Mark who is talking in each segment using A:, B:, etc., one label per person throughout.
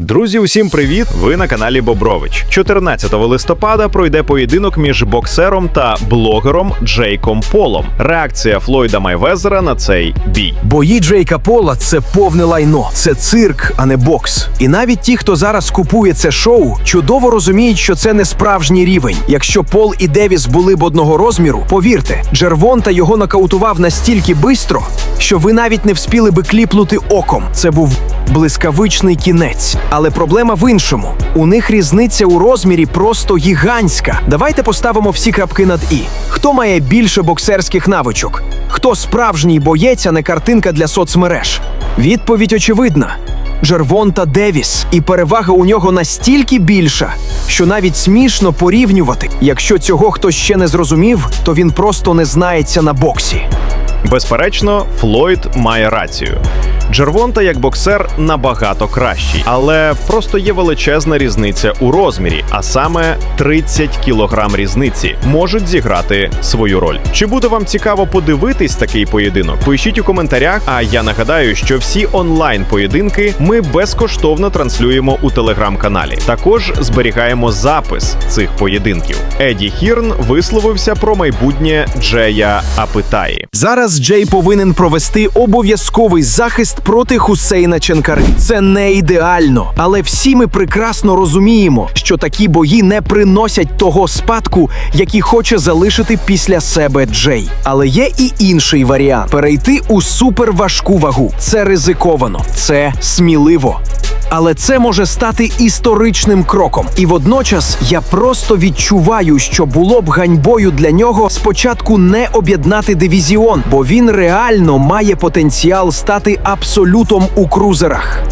A: Друзі, усім привіт! Ви на каналі Бобрович. 14 листопада пройде поєдинок між боксером та блогером Джейком Полом. Реакція Флойда Майвезера на цей бій.
B: Бої Джейка Пола це повне лайно, це цирк, а не бокс. І навіть ті, хто зараз купує це шоу, чудово розуміють, що це не справжній рівень. Якщо Пол і Девіс були б одного розміру, повірте, Джервонта його нокаутував настільки бистро, що ви навіть не вспіли би кліпнути оком. Це був блискавичний кінець. Але проблема в іншому: у них різниця у розмірі просто гігантська. Давайте поставимо всі крапки над і. Хто має більше боксерських навичок? Хто справжній боєць, а не картинка для соцмереж? Відповідь очевидна. Джервонта Девіс, і перевага у нього настільки більша, що навіть смішно порівнювати. Якщо цього хтось ще не зрозумів, то він просто не знається на боксі.
A: Безперечно, Флойд має рацію. Джервонта як боксер набагато кращий, але просто є величезна різниця у розмірі, а саме 30 кілограм різниці можуть зіграти свою роль. Чи буде вам цікаво подивитись такий поєдинок? Пишіть у коментарях. А я нагадаю, що всі онлайн поєдинки ми безкоштовно транслюємо у телеграм-каналі. Також зберігаємо запис цих поєдинків. Еді Хірн висловився про майбутнє Джея Апитаї.
B: Зараз Джей повинен провести обов'язковий захист проти Хусейна Ченкари. Це не ідеально, але всі ми прекрасно розуміємо, що такі бої не приносять того спадку, який хоче залишити після себе Джей. Але є і інший варіант: перейти у суперважку вагу. Це ризиковано, це сміливо. Але це може стати історичним кроком. І водночас я просто відчуваю, що було б ганьбою для нього спочатку не об'єднати дивізіон, бо він реально має потенціал стати абсолютом у крузерах.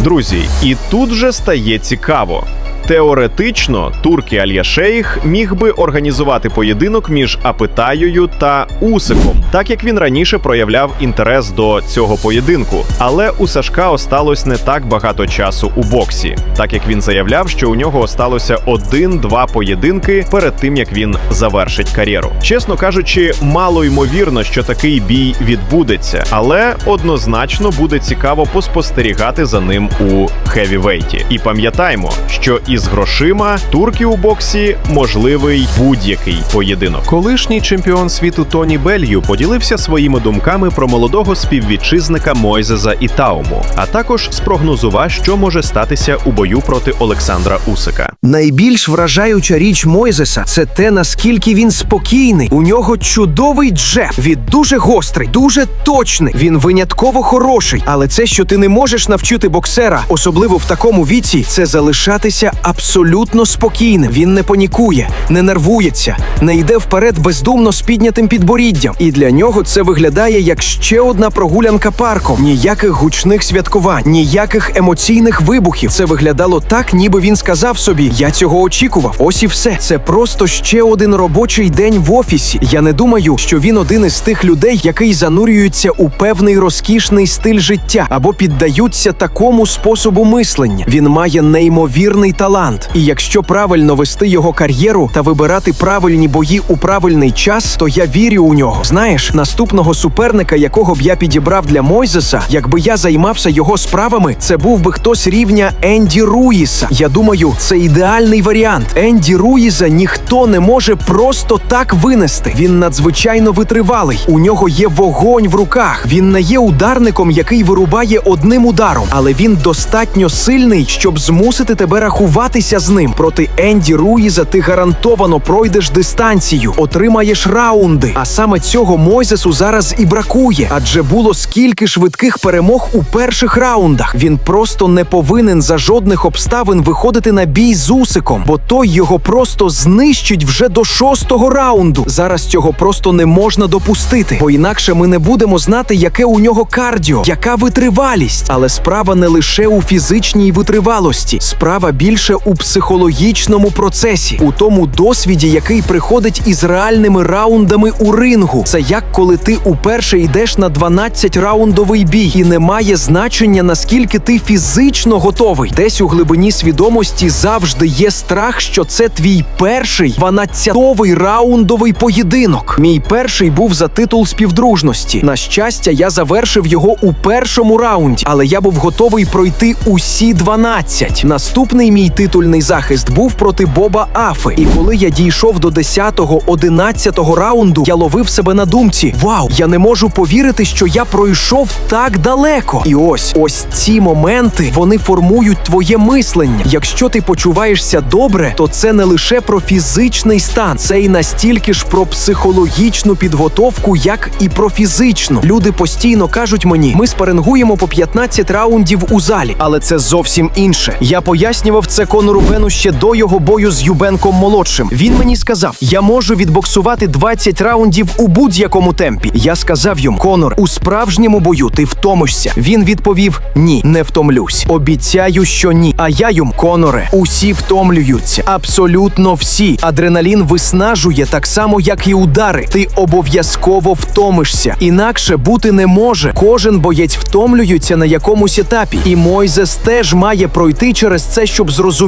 A: Друзі, і тут же стає цікаво. Теоретично турки Альяшейх міг би організувати поєдинок між Апитаєю та Усиком, так як він раніше проявляв інтерес до цього поєдинку. Але у Сашка осталось не так багато часу у боксі, так як він заявляв, що у нього осталося один-два поєдинки перед тим як він завершить кар'єру. Чесно кажучи, мало ймовірно, що такий бій відбудеться, але однозначно буде цікаво поспостерігати за ним у хевівейті. І пам'ятаймо, що із грошима турки у боксі можливий будь-який поєдинок.
C: Колишній чемпіон світу Тоні Белью поділився своїми думками про молодого співвітчизника Мойзеза Ітауму, а також спрогнозував, що може статися у бою проти Олександра Усика.
B: Найбільш вражаюча річ Мойзеса це те, наскільки він спокійний. У нього чудовий джеб. Він дуже гострий, дуже точний. Він винятково хороший. Але це, що ти не можеш навчити боксера, особливо в такому віці, це залишатися абсолютно спокійним. Він не панікує, не нервується, не йде вперед бездумно з піднятим підборіддям. І для нього це виглядає як ще одна прогулянка парком. Ніяких гучних святкувань, ніяких емоційних вибухів. Це виглядало так, ніби він сказав собі: Я цього очікував. Ось і все. Це просто ще один робочий день в офісі. Я не думаю, що він один із тих людей, який занурюється у певний розкішний стиль життя або піддаються такому способу мислення. Він має неймовірний талант. І якщо правильно вести його кар'єру та вибирати правильні бої у правильний час, то я вірю у нього. Знаєш, наступного суперника, якого б я підібрав для Мойзеса, якби я займався його справами, це був би хтось рівня Енді Руїса. Я думаю, це ідеальний варіант. Енді Руїза ніхто не може просто так винести. Він надзвичайно витривалий. У нього є вогонь в руках. Він не є ударником, який вирубає одним ударом, але він достатньо сильний, щоб змусити тебе рахуватися з ним. Проти Енді Руїза ти гарантовано пройдеш дистанцію, отримаєш раунди. А саме цього Мойзесу зараз і бракує, адже було скільки швидких перемог у перших раундах. Він просто не повинен за жодних обставин виходити на бій з Усиком, бо той його просто знищить вже до шостого раунду. Зараз цього просто не можна допустити, бо інакше ми не будемо знати, яке у нього кардіо, яка витривалість. Але справа не лише у фізичній витривалості, справа більше лише у психологічному процесі, у тому досвіді, який приходить із реальними раундами у рингу. Це як коли ти уперше йдеш на 12 раундовий бій, і немає значення наскільки ти фізично готовий. Десь у глибині свідомості завжди є страх, що це твій перший 12-овий раундовий поєдинок. Мій перший був за титул співдружності. На щастя, я завершив його у першому раунді, але я був готовий пройти усі 12. Наступний мій титульний захист був проти Боба Афи. І коли я дійшов до 10-го, 11-го раунду, я ловив себе на думці: Вау, я не можу повірити, що я пройшов так далеко. І ось ось ці моменти вони формують твоє мислення. Якщо ти почуваєшся добре, то це не лише про фізичний стан, це і настільки ж про психологічну підготовку, як і про фізичну. Люди постійно кажуть мені, ми спарингуємо по 15 раундів у залі, але це зовсім інше. Я пояснював це Конору Бену ще до його бою з Юбенком молодшим. Він мені сказав: я можу відбоксувати 20 раундів у будь-якому темпі. Я сказав йому, Конор, у справжньому бою ти втомишся. Він відповів: Ні, не втомлюсь. Обіцяю, що ні. А я йому, Коноре, усі втомлюються. Абсолютно всі. Адреналін виснажує так само, як і удари. Ти обов'язково втомишся. Інакше бути не може. Кожен боєць втомлюється на якомусь етапі. І Мойзес теж має пройти через це, щоб зрозуміти,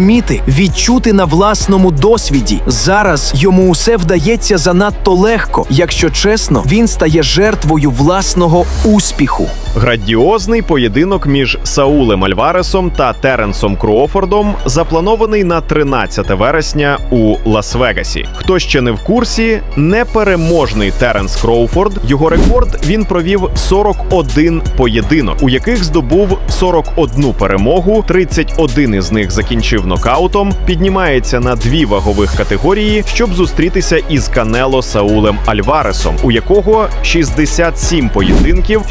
B: відчути на власному досвіді. Зараз йому усе вдається занадто легко. Якщо чесно, він стає жертвою власного успіху.
A: Градіозний поєдинок між Саулем Альваресом та Теренсом Кроуфордом запланований на 13 вересня у Лас-Вегасі. Хто ще не в курсі, непереможний Теренс Кроуфорд. Його рекорд він провів 41 поєдинок, у яких здобув 41 перемогу, 31 із них закінчив нокаутом. Піднімається на дві вагових категорії, щоб зустрітися із Канело Саулем Альваресом, у якого 67 поєдинків,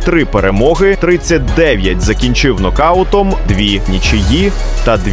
A: 63 перемоги, 39 закінчив нокаутом, 2 нічиї та 2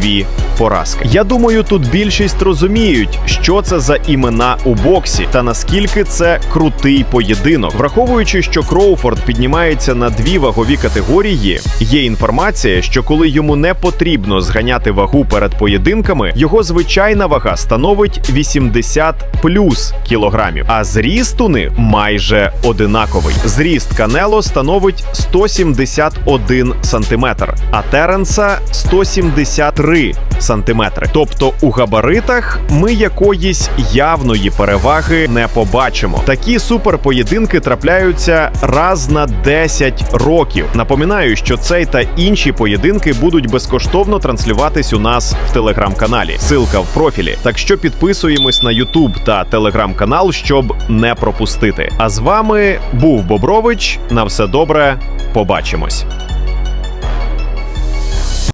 A: поразки. Я думаю, тут більшість розуміють, що це за імена у боксі та наскільки це крутий поєдинок. Враховуючи, що Кроуфорд піднімається на дві вагові категорії, є інформація, що коли йому не потрібно зганяти вагу перед поєдинками, його звичайна вага становить 80 плюс кілограмів, а зріст у них майже одинаковий. Зріст Канело становить 171 сантиметр, а Теренса 173 сантиметри. Тобто у габаритах ми якоїсь явної переваги не побачимо. Такі суперпоєдинки трапляються раз на 10 років. Напоминаю, що цей та інші поєдинки будуть безкоштовно транслюватись у нас в телеграм-каналі. Силка в профілі. Так що підписуємось на Ютуб та телеграм-канал, щоб не пропустити. А з вами був Бобрович. На все добре. Побачимось.